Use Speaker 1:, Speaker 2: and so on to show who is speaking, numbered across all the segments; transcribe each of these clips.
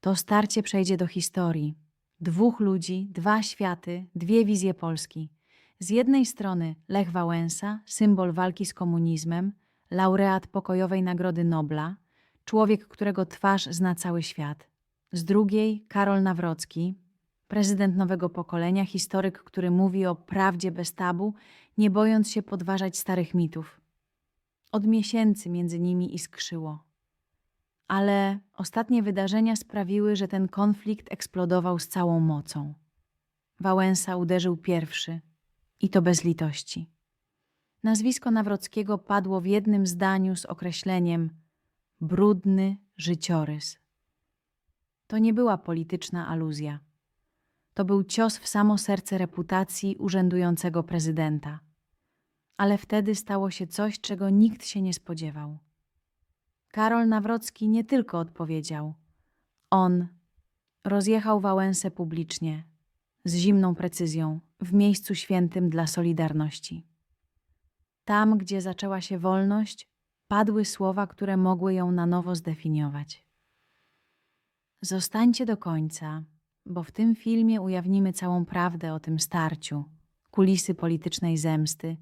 Speaker 1: To starcie przejdzie do historii. Dwóch ludzi, dwa światy, dwie wizje Polski. Z jednej strony Lech Wałęsa, symbol walki z komunizmem, laureat pokojowej Nagrody Nobla, człowiek, którego twarz zna cały świat. Z drugiej Karol Nawrocki, prezydent nowego pokolenia, historyk, który mówi o prawdzie bez tabu, nie bojąc się podważać starych mitów. Od miesięcy między nimi iskrzyło. Ale ostatnie wydarzenia sprawiły, że ten konflikt eksplodował z całą mocą. Wałęsa uderzył pierwszy i to bez litości. Nazwisko Nawrockiego padło w jednym zdaniu z określeniem brudny życiorys. To nie była polityczna aluzja. To był cios w samo serce reputacji urzędującego prezydenta. Ale wtedy stało się coś, czego nikt się nie spodziewał. Karol Nawrocki nie tylko odpowiedział. On rozjechał Wałęsę publicznie, z zimną precyzją, w miejscu świętym dla Solidarności. Tam, gdzie zaczęła się wolność, padły słowa, które mogły ją na nowo zdefiniować. Zostańcie do końca, bo w tym filmie ujawnimy całą prawdę o tym starciu, kulisy politycznej zemsty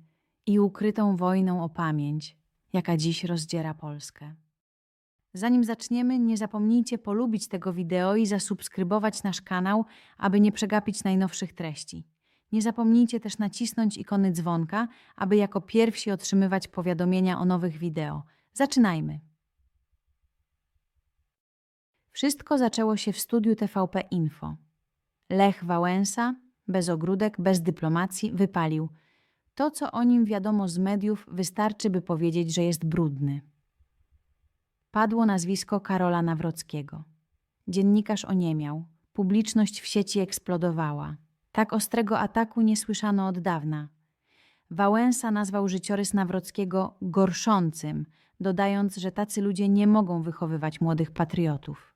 Speaker 1: i ukrytą wojną o pamięć, jaka dziś rozdziera Polskę. Zanim zaczniemy, nie zapomnijcie polubić tego wideo i zasubskrybować nasz kanał, aby nie przegapić najnowszych treści. Nie zapomnijcie też nacisnąć ikony dzwonka, aby jako pierwsi otrzymywać powiadomienia o nowych wideo. Zaczynajmy! Wszystko zaczęło się w studiu TVP Info. Lech Wałęsa, bez ogródek, bez dyplomacji, wypalił. To, co o nim wiadomo z mediów, wystarczy, by powiedzieć, że jest brudny. Padło nazwisko Karola Nawrockiego. Dziennikarz oniemiał. Publiczność w sieci eksplodowała. Tak ostrego ataku nie słyszano od dawna. Wałęsa nazwał życiorys Nawrockiego gorszącym, dodając, że tacy ludzie nie mogą wychowywać młodych patriotów.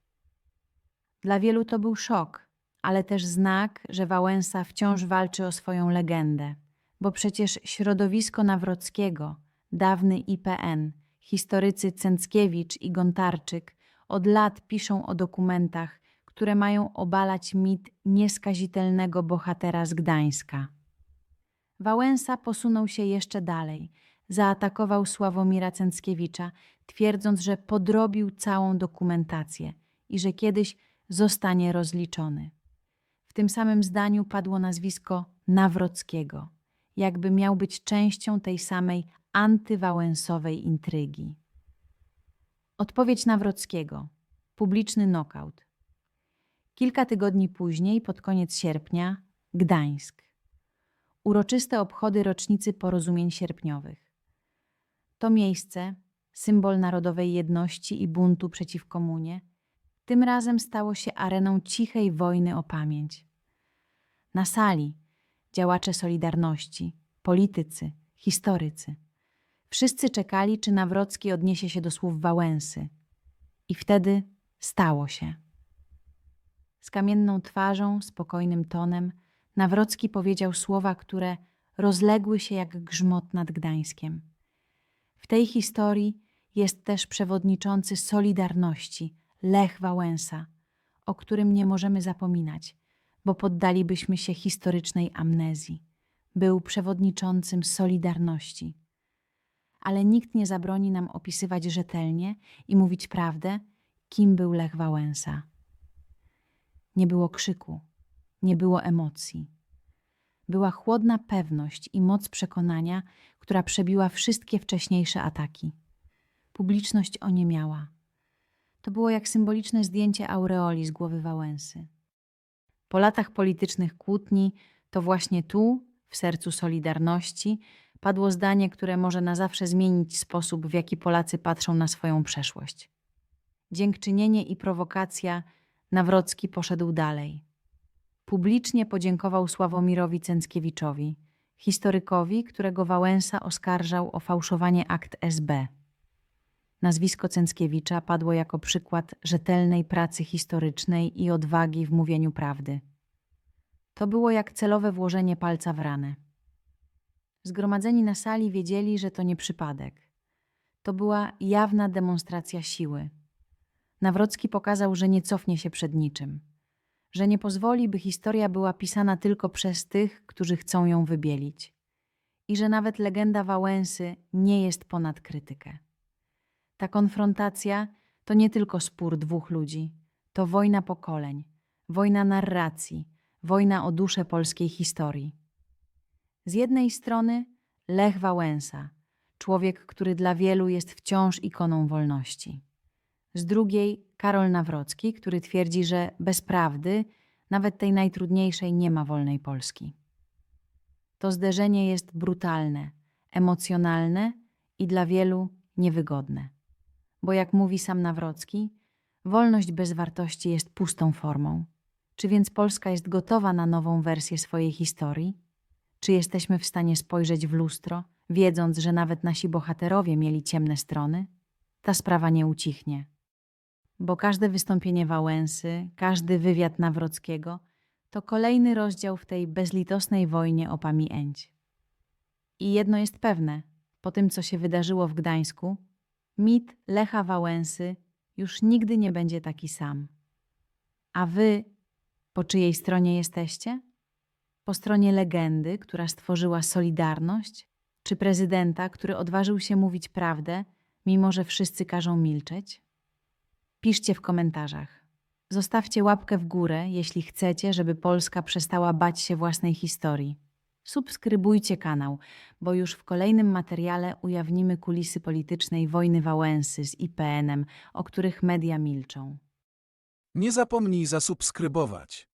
Speaker 1: Dla wielu to był szok, ale też znak, że Wałęsa wciąż walczy o swoją legendę, bo przecież środowisko Nawrockiego, dawny IPN, historycy Cęckiewicz i Gontarczyk od lat piszą o dokumentach, które mają obalać mit nieskazitelnego bohatera z Gdańska. Wałęsa posunął się jeszcze dalej. Zaatakował Sławomira Cęckiewicza, twierdząc, że podrobił całą dokumentację i że kiedyś zostanie rozliczony. W tym samym zdaniu padło nazwisko Nawrockiego, jakby miał być częścią tej samej antywałęsowej intrygi. Odpowiedź Nawrockiego. Publiczny nokaut. Kilka tygodni później, pod koniec sierpnia, Gdańsk. Uroczyste obchody rocznicy porozumień sierpniowych. To miejsce, symbol narodowej jedności i buntu przeciw komunie, tym razem stało się areną cichej wojny o pamięć. Na sali działacze Solidarności, politycy, historycy. Wszyscy czekali, czy Nawrocki odniesie się do słów Wałęsy. I wtedy stało się. Z kamienną twarzą, spokojnym tonem, Nawrocki powiedział słowa, które rozległy się jak grzmot nad Gdańskiem. W tej historii jest też przewodniczący Solidarności, Lech Wałęsa, o którym nie możemy zapominać, bo poddalibyśmy się historycznej amnezji. Był przewodniczącym Solidarności. Ale nikt nie zabroni nam opisywać rzetelnie i mówić prawdę, kim był Lech Wałęsa. Nie było krzyku, nie było emocji. Była chłodna pewność i moc przekonania, która przebiła wszystkie wcześniejsze ataki. Publiczność oniemiała. To było jak symboliczne zdjęcie aureoli z głowy Wałęsy. Po latach politycznych kłótni, to właśnie tu, w sercu Solidarności, padło zdanie, które może na zawsze zmienić sposób, w jaki Polacy patrzą na swoją przeszłość. Dziękczynienie i prowokacja Nawrocki poszedł dalej. Publicznie podziękował Sławomirowi Cęckiewiczowi, historykowi, którego Wałęsa oskarżał o fałszowanie akt SB. Nazwisko Cęckiewicza padło jako przykład rzetelnej pracy historycznej i odwagi w mówieniu prawdy. To było jak celowe włożenie palca w ranę. Zgromadzeni na sali wiedzieli, że to nie przypadek. To była jawna demonstracja siły. Nawrocki pokazał, że nie cofnie się przed niczym, że nie pozwoli, by historia była pisana tylko przez tych, którzy chcą ją wybielić i że nawet legenda Wałęsy nie jest ponad krytykę. Ta konfrontacja to nie tylko spór dwóch ludzi, to wojna pokoleń, wojna narracji, wojna o duszę polskiej historii. Z jednej strony Lech Wałęsa, człowiek, który dla wielu jest wciąż ikoną wolności. Z drugiej Karol Nawrocki, który twierdzi, że bez prawdy, nawet tej najtrudniejszej, nie ma wolnej Polski. To zderzenie jest brutalne, emocjonalne i dla wielu niewygodne. Bo jak mówi sam Nawrocki, wolność bez wartości jest pustą formą. Czy więc Polska jest gotowa na nową wersję swojej historii? Czy jesteśmy w stanie spojrzeć w lustro, wiedząc, że nawet nasi bohaterowie mieli ciemne strony? Ta sprawa nie ucichnie. Bo każde wystąpienie Wałęsy, każdy wywiad Nawrockiego to kolejny rozdział w tej bezlitosnej wojnie o pamięć. I jedno jest pewne, po tym co się wydarzyło w Gdańsku, mit Lecha Wałęsy już nigdy nie będzie taki sam. A wy po czyjej stronie jesteście? Po stronie legendy, która stworzyła Solidarność, czy prezydenta, który odważył się mówić prawdę, mimo że wszyscy każą milczeć? Piszcie w komentarzach. Zostawcie łapkę w górę, jeśli chcecie, żeby Polska przestała bać się własnej historii. Subskrybujcie kanał, bo już w kolejnym materiale ujawnimy kulisy politycznej wojny Wałęsy z IPN-em, o których media milczą.
Speaker 2: Nie zapomnij zasubskrybować.